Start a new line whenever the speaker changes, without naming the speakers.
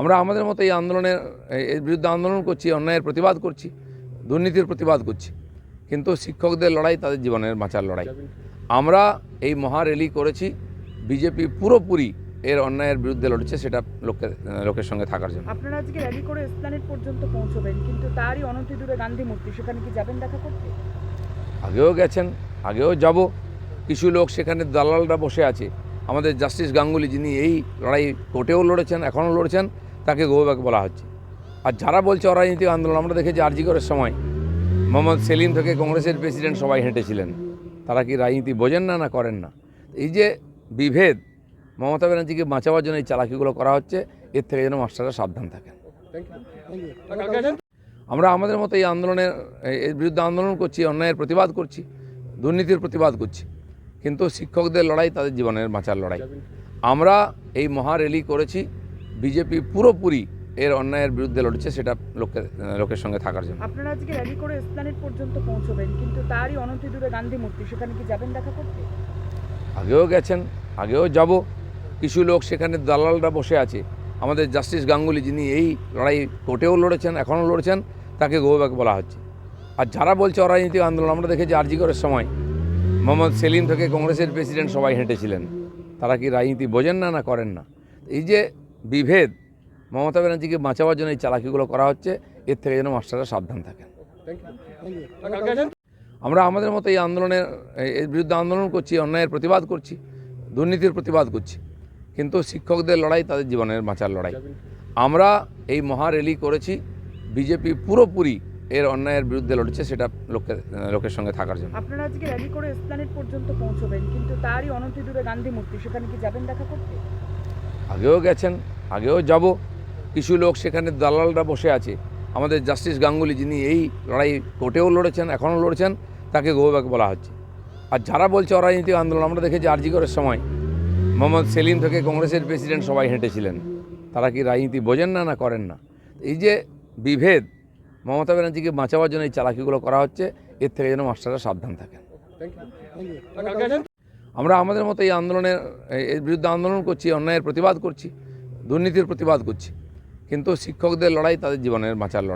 আমরা আমাদের মতো এই আন্দোলনের এর বিরুদ্ধে আন্দোলন করছি অন্যায়ের প্রতিবাদ করছি দুর্নীতির প্রতিবাদ করছি। কিন্তু শিক্ষকদের লড়াই তাদের জীবনের বাঁচার লড়াই। আমরা এই মহা র্যালি করেছি বিজেপি পুরোপুরি এর অন্যায়ের বিরুদ্ধে লড়ছে সেটা লোকের লোকের সঙ্গে থাকার জন্য।
আপনারা আজকে র্যালি করে এসপ্ল্যানেট পর্যন্ত পৌঁছবেন কিন্তু তারই অনতি দূরে গান্ধী মূর্তি সেখানে কি যাবেন দেখা করতে?
আগেও গেছেন আগেও যাব। কিছু লোক সেখানে দালালরা বসে আছে। আমাদের জাস্টিস গাঙ্গুলি যিনি এই লড়াই কোর্টেও লড়েছেন এখনও লড়ছেন। তাকে গোব্যাক বলা হচ্ছে। আর যারা বলছে অরাজনৈতিক আন্দোলন, আমরা দেখেছি আরজিকরের সময় মোহাম্মদ সেলিম থেকে কংগ্রেসের প্রেসিডেন্ট সবাই হেঁটেছিলেন। তারা কি রাজনীতি বোঝেন না না করেন না? এই যে বিভেদ, মমতা ব্যানার্জিকে বাঁচাবার জন্য এই চালাকিগুলো করা হচ্ছে, এর থেকে যেন মাস্টাররা সাবধান থাকেন। আমরা আমাদের মতো এই আন্দোলনের এর বিরুদ্ধে আন্দোলন করছি, অন্যায়ের প্রতিবাদ করছি, দুর্নীতির প্রতিবাদ করছি, কিন্তু শিক্ষকদের লড়াই, তাদের জীবনের বাঁচার লড়াই। আমরা এই মহা র্যালি করেছি বিজেপি পুরোপুরি এর অন্যায়ের বিরুদ্ধে লড়ছে সেটা লোকের লোকের সঙ্গে থাকার জন্য।
আপনারা আজকে র্যালি করে এসপ্ল্যানেট পর্যন্ত পৌঁছবেন কিন্তু তারই অনতি দূরে গান্ধী মূর্তি সেখানে কি যাবেন দেখা করতে?
আগেও গেছেন আগেও যাব। কিছু লোক সেখানে দালালরা বসে আছে। আমাদের জাস্টিস গাঙ্গুলি যিনি এই লড়াই কোর্টেও লড়েছেন এখনও লড়েছেন তাকে গোব্যাক বলা হচ্ছে। আর যারা বলছে অরাজনৈতিক আন্দোলন আমরা দেখেছি আরজিকরের সময় মোহাম্মদ সেলিম থেকে কংগ্রেসের প্রেসিডেন্ট সবাই হেঁটেছিলেন। তারা কি রাজনীতি বোঝেন না না করেন না? এই যে বিভেদ মমতা ব্যানার্জিকে বাঁচাবার জন্য এই চালাকিগুলো করা হচ্ছে, এর থেকে যেন মাস্টাররা সাবধান থাকেন। আমরা আমাদের মতো এই আন্দোলনের, এর বিরুদ্ধে আন্দোলন করছি, অন্যায়ের প্রতিবাদ করছি, দুর্নীতির প্রতিবাদ করছি, কিন্তু শিক্ষকদের লড়াই তাদের জীবনের বাঁচার লড়াই। আমরা এই মহা র্যালি করেছি, বিজেপি পুরোপুরি এর অন্যায়ের বিরুদ্ধে লড়ছে, সেটা লোকের লোকের সঙ্গে থাকার জন্য।
আপনারা আজকে র্যালি করে এসপ্ল্যানেট পর্যন্ত পৌঁছবেন, কিন্তু তারই অনতি দূরে গান্ধী মূর্তি, সেখানে কি যাবেন দেখা করতে?
আগেও গেছেন, আগেও যাব। কিছু লোক সেখানে দালালরা বসে আছে। আমাদের জাস্টিস গাঙ্গুলি যিনি এই লড়াই কোর্টেও লড়েছেন, এখনও লড়েছেন, তাকে গোব্যাক বলা হচ্ছে। আর যারা বলছে অরাজনৈতিক আন্দোলন, আমরা দেখেছি আরজিকরের সময় মোহাম্মদ সেলিম থেকে কংগ্রেসের প্রেসিডেন্ট সবাই হেঁটেছিলেন। তারা কি রাজনীতি বোঝেন না না করেন না? এই যে বিভেদ, মমতা ব্যানার্জিকে বাঁচাবার জন্য এই চালাকিগুলো করা হচ্ছে, এর থেকে যেন মাস্টাররা সাবধান থাকেন। আমরা আমাদের মতো এই আন্দোলনের এর বিরুদ্ধে আন্দোলন করছি, অন্যায়ের প্রতিবাদ করছি, দুর্নীতির প্রতিবাদ করছি। কিন্তু শিক্ষকদের লড়াই তাদের জীবনের বাঁচার লড়াই।